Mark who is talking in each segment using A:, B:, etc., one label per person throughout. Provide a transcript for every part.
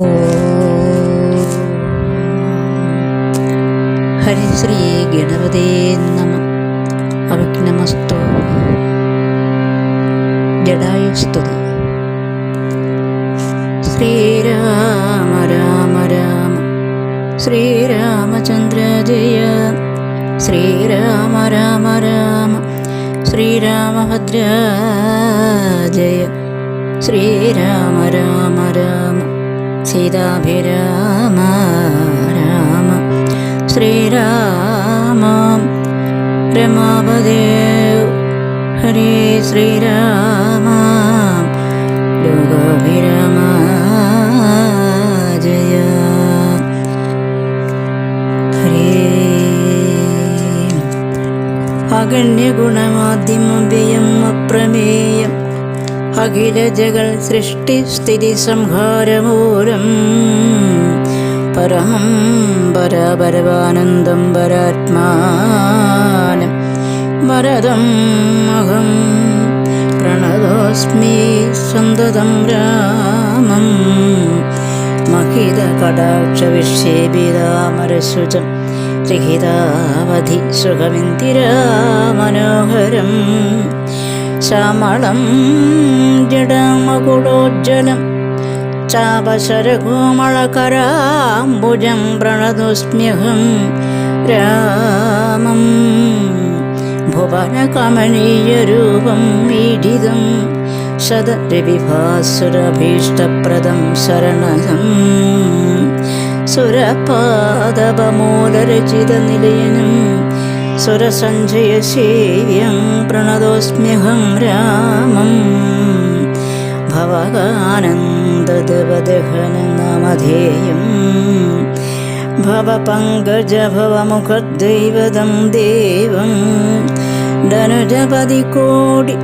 A: ഹരിശ്രീ ഗണപതേ നമ. അവിഘ്നമസ്തു ജഡായുസ്തുതി. ശ്രീരാമ രാമ രാമ. ശ്രീരാമചന്ദ്ര ജയ. ശ്രീരാമ രാമ രാമ. ശ്രീരാമഭദ്ര ജയ. ശ്രീരാമ രാമ രാമ. സീതാഭിരാമ രാമ ശ്രീരാമ. രമാപദേവ്. ഹരേ ശ്രീരാമ. ലോകാഭിരാമ ജയ ഹരേ അഗണ്യഗുണമാദ്യമവ്യയം അപ്രമേയം. അഖില ജഗൽ സൃഷ്ടിസ്ഥിതി സംഹാരമൂലം. പരമം പരാപരവാനന്ദം പരാത്മാനം. വരദം അഹം പ്രണതോസ്മി സന്തതം രാമം. മഹിതകടാക്ഷവിക്ഷേപിതാമരസുജം രഹിതാവധി സുഖമിന്ദിരാമനോഹരം ശ്യാമളം ജഡമകുടോജ്ജലം ചാപശരകോമളകരാംബുജം പ്രണതുസ്മ്യഹം രാമം. ഭുവനകമനീയരൂപം ഈഡിതം ശതരവിഭാസുരഭീഷ്ടപ്രദം ശരണസം സുരപാദപമൂലരചിതനിലയനം സുരസഞ്ജയസേവ്യം പ്രണതോസ്മ്യഹം രാമം. ഭവകാനന്ദദവദഹനനാമധേയം. ഭവപങ്കജഭവമുഖദൈവതം ദേവം. ധനുജപതികോടി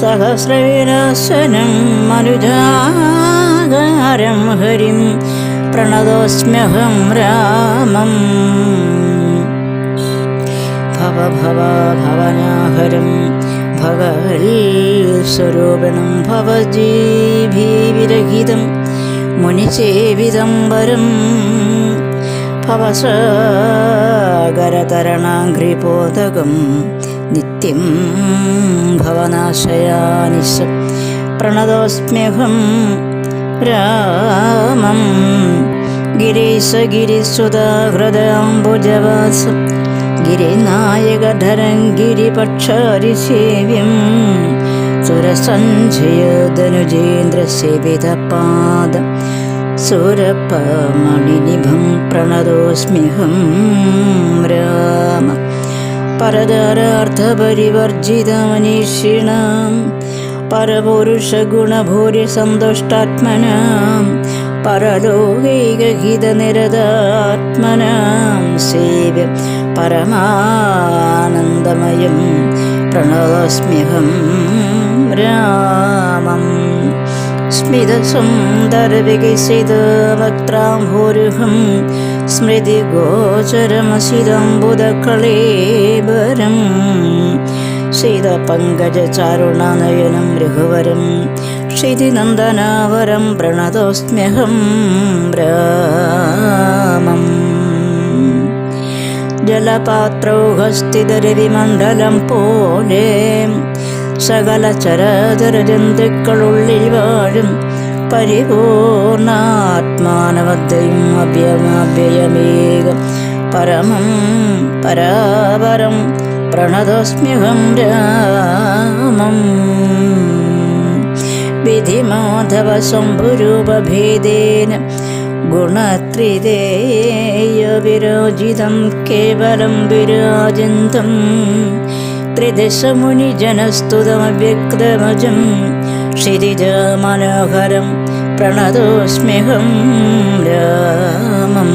A: സഹസ്രവിരാസനം മനുജാകാരം ഹരിം പ്രണതോസ്മ്യഹം രാമം. ഭവ ഭവ ഭവനാഹരം ഭഗവത്സ്വരൂപണം ഭവജീഭീവിരഹിതം മുനിസേവിതം വരം ഭവസാഗരതരണാഘ്രിപോതകം നിത്യം ഭവനാശയാനിശ പ്രണതോസ്മ്യഹം രാമം ഗിരീശഗിരിസുതാഹൃദാംബുജവാസം ഗിരിനായകധരം ഗിരിപക്ഷാരിസേവ്യം സുരസഞ്ജയധനുജേന്ദ്രസേവിതപാദം സുരപമണിനിഭം പ്രണതോസ്മ്യഹം രാമ. പരദരാർത്ഥപരിവർജിതമനീഷിണാം. പരപുരുഷഗുണഭൂരിസന്തുഷ്ടാത്മനാം പരലോകൈകഹിതനിരതാത്മനാം. സേവ്യം പരമാനന്ദമയം പ്രണതോസ്മ്യഹം രാമം. സ്മിതസുന്ദരവികസിതവക്ത്രാംഭൂരുഹം സ്മൃതിഗോചരമസിതംബുധകളേബരം ശീതപങ്കജചാരുണനയനം രഘുവരം ക്ഷിതിനന്ദനാവരം പ്രണതോസ്മ്യഹം രാമം. ജലപാത്രൗഹസ്ഥിതരവിമണ്ഡലം പോലെ സകല ചരാചരജന്തുക്കളുള്ളിൽ വാഴും പരിപൂർണാത്മാനവദ്യയും അഭ്യമഭ്യയമേകം പരമം പരാപരം പ്രണതോസ്മ്യഹം രാമം. വിധിമാധവ ശംഭുരൂപഭേദേന ഗുണത്രിതേയവിരോചിതം കേവലം വിരാജന്തം. ത്രിദശമുനിജനസ്തുതമവ്യക്തമജം ക്ഷിതിജമനോഹരം പ്രണതോസ്മ്യഹം രാമം.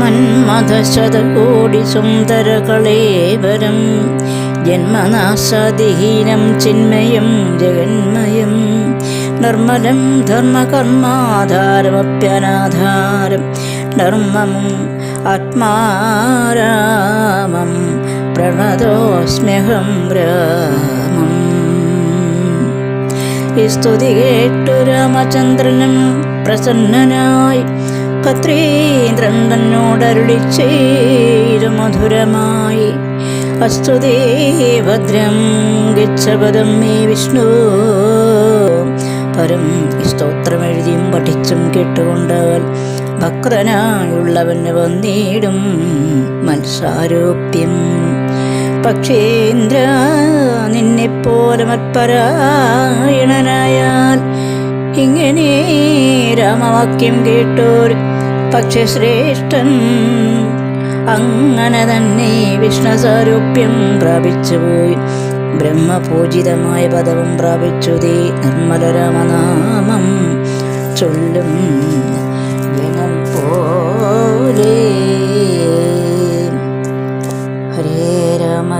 A: മന്മഥശതകോടിസുന്ദരകളേവരം ജന്മനാശാദിഹീനം ചിന്മയം ജഗന്മയം. നിർമ്മലം ധർമ്മകർമാധാരമപ്യനാധാരം. നർമ്മമം ആത്മാരാമം പ്രണതോസ്മ്യഹം രാമം. ഈ സ്തുതി കേട്ടു രാമചന്ദ്രനും പ്രസന്നനായി. പത്രീന്ദ്രൻ തന്നോടരുളി ചെയ്തു മധുരമായി. അസ്തുതേ ഭദ്രം ഗച്ഛപദം മേ വിഷ്ണു പരം സ്തോത്രം എഴുതിയും പഠിച്ചും കേട്ടുകൊണ്ടാൽ ഭക്തനായുള്ളവന് വന്നിടും മത്സാരോപ്യം പക്ഷേന്ദ്ര നിന്നെപ്പോലെ മത്പരായണനായാൽ ഇങ്ങനെ രാമവാക്യം കേട്ടോർ. പക്ഷെ ശ്രേഷ്ഠൻ അങ്ങനെ തന്നെ വിഷ്ണുസാരൂപ്യം പ്രാപിച്ചുപോയി. ബ്രഹ്മപൂജിതമായ പദവും പ്രാപിച്ചു തീ നിർമ്മലരമനാമം ചൊല്ലും ജനം പോലെ. ഹരേ രാമ